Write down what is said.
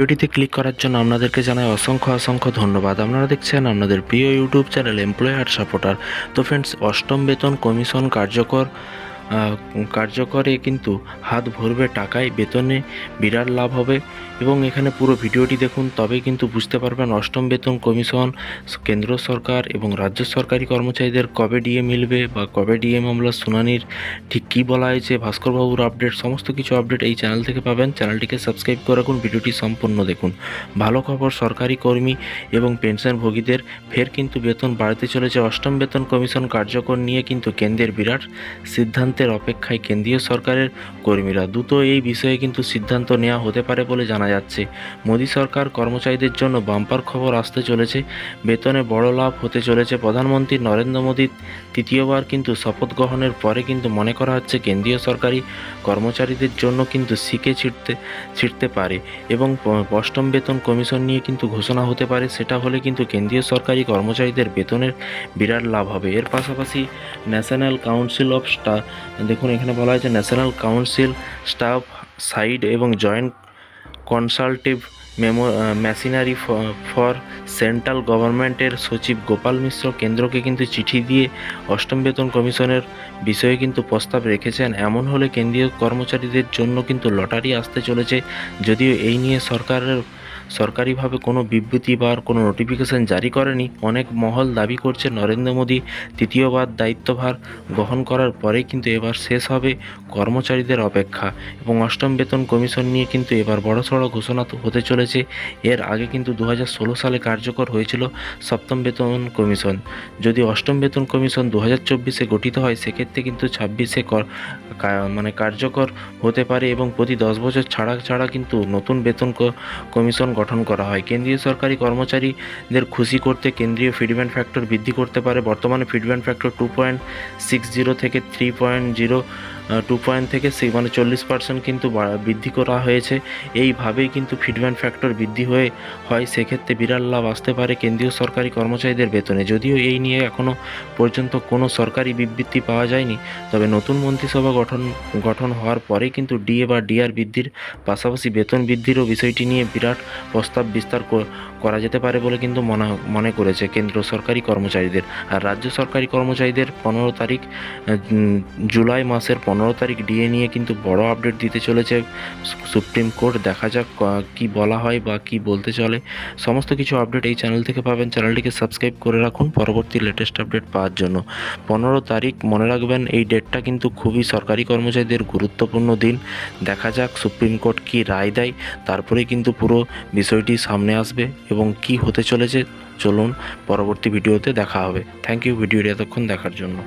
ভিডিওটিতে ক্লিক করার জন্য আপনাদেরকে জানাই অসংখ্য অসংখ্য ধন্যবাদ। আপনারা দেখছেন আপনাদের প্রিয় ইউটিউব চ্যানেল এমপ্লয়ার সাপোর্টার তো ফ্রেন্ডস অষ্টম বেতন কমিশন কার্যকর কার্যকরে কিন্তু হাত ভরবে টাকায়, বেতনে বিরাট লাভ হবে এবং এখানে পুরো ভিডিওটি দেখুন তবেই কিন্তু বুঝতে পারবেন অষ্টম বেতন কমিশন, কেন্দ্র সরকার এবং রাজ্য সরকারি কর্মচারীদের কবে ডিএ মিলবে বা কবে ডিএ মামলার শুনানির ঠিক কী বলা হয়েছে, ভাস্করবাবুর আপডেট সমস্ত কিছু আপডেট এই চ্যানেল থেকে পাবেন। চ্যানেলটিকে সাবস্ক্রাইব করে রাখুন, ভিডিওটি সম্পূর্ণ দেখুন। ভালো খবর, সরকারি কর্মী এবং পেনশনভোগীদের, ফের কিন্তু বেতন বাড়তে চলেছে। অষ্টম বেতন কমিশন কার্যকর নিয়ে কিন্তু কেন্দ্রের বিরাট সিদ্ধান্তের অপেক্ষায় কেন্দ্রীয় সরকারের কর্মীরা দ্রুত এই বিষয়ে কিন্তু সিদ্ধান্ত নেওয়া হতে পারে বলে জানা যাচ্ছে। মোদী সরকার কর্মচারীদের জন্য বাম্পার খবর আসতে চলেছে। বেতনে বড় লাভ হতে চলেছে প্রধানমন্ত্রী নরেন্দ্র মোদীর। তৃতীয়বার কিন্তু শপথ গ্রহণের পরে কিন্তু মনে করা হচ্ছে কেন্দ্রীয় সরকারি কর্মচারীদের জন্য কিন্তু শিখে ছিটতে ছিটতে পারে এবং অষ্টম বেতন কমিশন নিয়ে কিন্তু ঘোষণা হতে পারে। সেটা হলে কিন্তু কেন্দ্রীয় সরকারি কর্মচারীদের বেতনের বিরাট লাভ হবে। এর পাশাপাশি ন্যাশনাল কাউন্সিল অফ স্টা দেখুন এখানে বলা হয়েছে ন্যাশনাল কাউন্সিল স্টাফ সাইড এবং joint consultative memo machinery for central গভর্নমেন্টের সচিব গোপাল মিশ্র কেন্দ্রকে কিন্তু চিঠি দিয়ে অষ্টম বেতন কমিশনের বিষয়ে কিন্তু প্রস্তাব রেখেছেন। এমন হলে কেন্দ্রীয় কর্মচারীদের জন্য কিন্তু লটারি আসতে চলেছে। যদিও এই নিয়ে সরকারের, সরকারিভাবে কোনো বিবৃতি বা কোনো নোটিফিকেশন জারি করেনি। অনেক মহল দাবি করছে, নরেন্দ্র মোদী তৃতীয়বার দায়িত্বভার গ্রহণ করার পরেই কিন্তু এবার শেষ হবে কর্মচারীদের অপেক্ষা এবং অষ্টম বেতন কমিশন নিয়ে কিন্তু এবার বড়সড় ঘোষণা হতে চলেছে। এর আগে কিন্তু দু হাজার ষোলো সালে কার্যকর হয়েছিল সপ্তম বেতন কমিশন। যদি অষ্টম বেতন কমিশন দু হাজার চব্বিশে গঠিত হয়, সেক্ষেত্রে কিন্তু ছাব্বিশে মানে কার্যকর হতে পারে এবং প্রতি দশ বছর ছাড়া ছাড়া কিন্তু নতুন বেতন কমিশন গঠন করা হয়। কেন্দ্রীয় সরকারি কর্মচারীদের খুশি করতে কেন্দ্রীয় ফিডব্যান্ড ফ্যাক্টর বৃদ্ধি করতে পারে। বর্তমানে ফিডব্যান্ড factor two point six zero থেকে three point zero two point থেকে মানে চল্লিশ পার্সেন্ট কিন্তু বৃদ্ধি করা হয়েছে। এইভাবেই কিন্তু ফিডব্যান্ড ফ্যাক্টর বৃদ্ধি হয়ে হয়, সেক্ষেত্রে বিরাট লাভ আসতে পারে কেন্দ্রীয় সরকারি কর্মচারীদের বেতনে। যদিও এই নিয়ে এখনও পর্যন্ত কোনো সরকারি বিবৃতি পাওয়া যায়নি, তবে নতুন মন্ত্রিসভা গঠন গঠন হওয়ার পরে কিন্তু ডিএ বা ডিআর বৃদ্ধির পাশাপাশি বেতন বৃদ্ধিরও বিষয়টি নিয়ে বিরাট প্রস্তাব বিস্তার করা যেতে পারে বলে কিন্তু মনে মনে করেছে কেন্দ্র সরকারি কর্মচারীদের। আর রাজ্য সরকারি কর্মচারীদের পনেরো তারিখ জুলাই মাসের পনেরো তারিখ ডিএ নিয়ে কিন্তু বড় আপডেট দিতে চলেছে। সুপ্রিম কোর্ট দেখা যাক কি বলা হয় বা কি বলতে চলে। সমস্ত কিছু আপডেট এই চ্যানেল থেকে পাবেন। চ্যানেলটিকে সাবস্ক্রাইব করে রাখুন পরবর্তী লেটেস্ট আপডেট পাওয়ার জন্য। পনেরো তারিখ মনে রাখবেন, এই ডেটটা কিন্তু খুবই সরকারি কর্মচারীদের গুরুত্বপূর্ণ দিন। দেখা যাক সুপ্রিম কোর্ট কি রায় দেয় তারপরে কিন্তু পুরো বিষয়টি সামনে আসবে। এবং কি হতে চলেছে, চলুন পরবর্তী ভিডিওতে দেখা হবে। থ্যাংক ইউ ভিডিওটি এতক্ষণ দেখার জন্য।